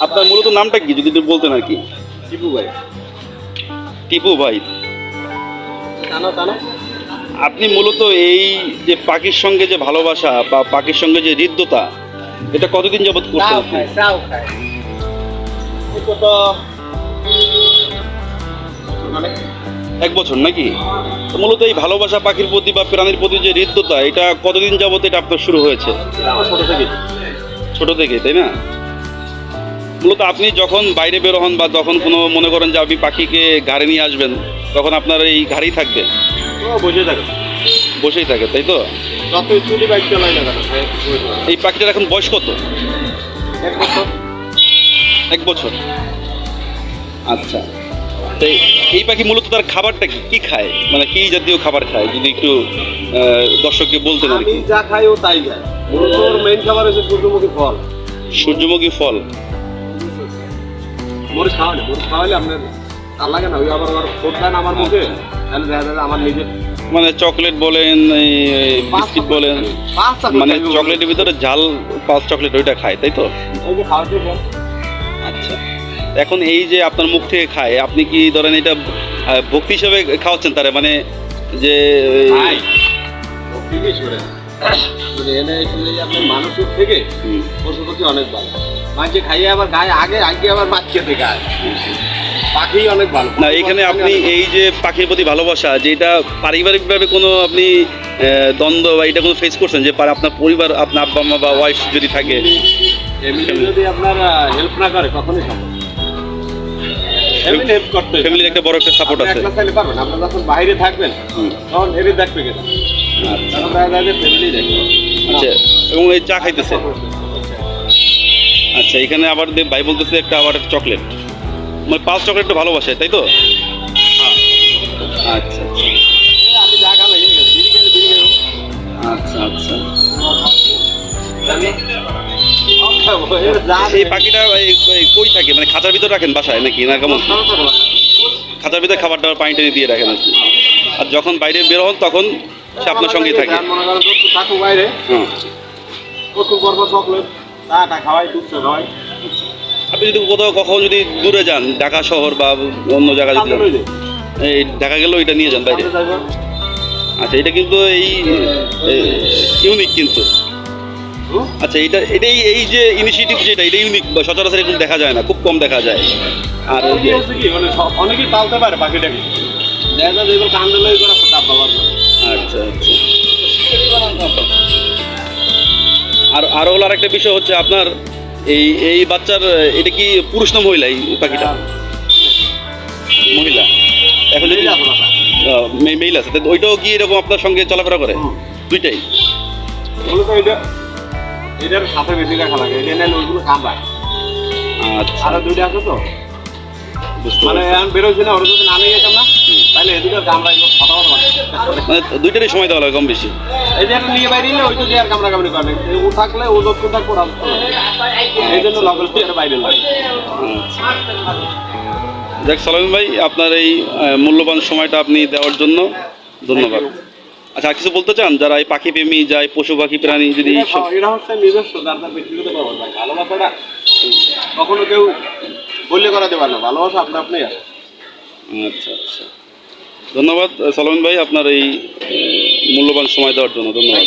আপনার মূলত নামটা কি যদি একটু বলতেন আর কি? টিপু ভাই। টিপু ভাই। আপনি মূলত এই যে পাখির সঙ্গে যে ভালোবাসা বা পাখির সঙ্গে যে হৃদ্যতা এটা কতদিন যাবত করছেন মানে? এক বছর নাকি? মূলত এই ভালোবাসা পাখির প্রতি বা প্রাণীর প্রতি যে হৃদ্যতা এটা কতদিন যাবত এটা আপনার শুরু হয়েছে? ছোট থেকে। ছোট থেকে তাই না? মূলত আপনি যখন বাইরে বের হন বা যখন কোনো মনে করেন যে আপনি পাখিকে গাড়ি নিয়ে আসবেন তখন আপনার এই গাড়ি থাকবে? বসে থাকে। বসেই থাকে তাই তো? থাকে। এই পাখিটার এখন বয়স কত? এক বছর। এক বছর। আচ্ছা। তো এই- পাখি মূলত তার খাবারটা কি? কি খায়? মানে কি জাতীয় খাবার খায়? যদি একটু দর্শককে বলতেন আর আমি কি যা খাই ও তাই খাই মূলত ওর মেইন খাবার হচ্ছে সূর্যমুখী ফল। সূর্যমুখী ফল? মরিচ খাওয়ালে মরিচ খাওয়ালে আপনার তার লাগে না। ওই আবার আবার ফোট খায় না আমার মুখে তাহলে দেখা যাবে আমার নিজের। মানে চকলেট বলেন এই বিস্কিট বলেন। মানে চকলেটের ভিতরে ঝাল পাঁচ চকলেট ওইটা খায় তাই তো? খাওয়াতে আচ্ছা। এখন এই যে আপনার মুখ থেকে খায় আপনি কি ধরেন এটা ভক্তি হিসেবে খাওয়াচ্ছেন তারা? মানে যে ভাই ও জিনিস করে। যদি এনে এসে আপনার মানুষের থেকে পশু পাখি অনেক ভালো। মাঝে খাইয়ে আবার গায়ে আগে আগে আবার মাছ খেতে গায়ে পাখি অনেক ভালো। না এখানে আপনি এই যে পাখির প্রতি ভালোবাসা যে এটা পারিবারিকভাবে কোনো আপনি দ্বন্দ্ব বা এটা কোনো ফেস করছেন যে আপনার পরিবার আপনার আব্বা মা বা ওয়াইফ যদি থাকে? যদি আপনার হেল্প না করে কখনই সম্ভব এমনি হেল্প করতে ফ্যামিলির একটা বড় একটা সাপোর্ট আছে। একলা চাইলে পারবেন আপনি যখন বাইরে থাকবেন তখন হেরি দেখবে কেন আচ্ছা। তখন দেখা যায় যে ফ্যামিলি দেখবে আচ্ছা এবং এই চা খাইতেছে? আচ্ছা। এখানে আবার ভাই বলতেছে একটা আবার চকলেট মানে পাঁচ চকলেটটা ভালোবাসে তাই তো? আচ্ছা আচ্ছা। খাব। আচ্ছা আচ্ছা। এই পাখিটা কই থাকে? মানে খাঁচার ভিতর রাখেন বাসায় নাকি? না কেমন? খাঁচার ভিতরে খাবার দাবার পানি টানি দিয়ে রাখেন আর কি। আর যখন বাইরে বের হন তখন সে আপনার সঙ্গেই থাকে। বাইরে আপনি যদি কোথাও কখন যদি দূরে যান ঢাকা শহর বা অন্য জায়গায় যদি। এই ঢাকা গেলেও এটা নিয়ে যান বাইরে। আচ্ছা এটা কিন্তু এই ইউনিক কিন্তু? আচ্ছা এটা এটাই এই যে ইনিশিয়েটিভ যেটা এটা ইউনিক সচরাচর এরকম দেখা যায় না খুব কম দেখা যায়। আর আর মানে অনেকেই পালতে পারে পাখিটাকে। দেখা যায় যেগুলো কান্দে লই করে ডাব বাবার আচ্ছা আচ্ছা। আর আরও হলো আরেকটা বিষয় হচ্ছে আপনার এই এই বাচ্চার এটা কি পুরুষ না মহিলা এই পাখিটা? মহিলা। এখন যদি মেইল আছে। ওইটাও কি এরকম আপনার সঙ্গে চলাফেরা করে। দুইটাই। এটা এটার সাথে বেশি রাখা লাগে এটা নেন ওইগুলো কামড়ায়। আচ্ছা। আরও দুইটা আছে তো? মানে। এখন বেরোচ্ছি না ওরা যদি না নিয়ে যেতাম না তাহলে এদিকে কামড়াই কথা মানে দুইটারই সময় দেওয়া লাগে কম বেশি। এই যে একটা নিয়ে বাইরে নিলে ওই তো যে আর কামড়া কামড়ি করে ও থাকলে ও যত থাকব এই জন্য লগল আর বাইরে লাগে। যাক সালাম ভাই আপনার এই মূল্যবান সময়টা আপনি দেওয়ার জন্য ধন্যবাদ। আচ্ছা কিছু বলতে চান? যারা এই পাখি প্রেমী যায় পশু পাখি প্রাণী যদি এটা হচ্ছে নিজস্ব যার যার ব্যক্তিগত ব্যাপার ভাই ভালোবাসাটা কখনো কেউ বললে করাতে পারে না। ভালোবাসা আপনি আপনি আচ্ছা আচ্ছা। ধন্যবাদ সলমিন ভাই আপনার এই মূল্যবান সময় দেওয়ার জন্য। ধন্যবাদ।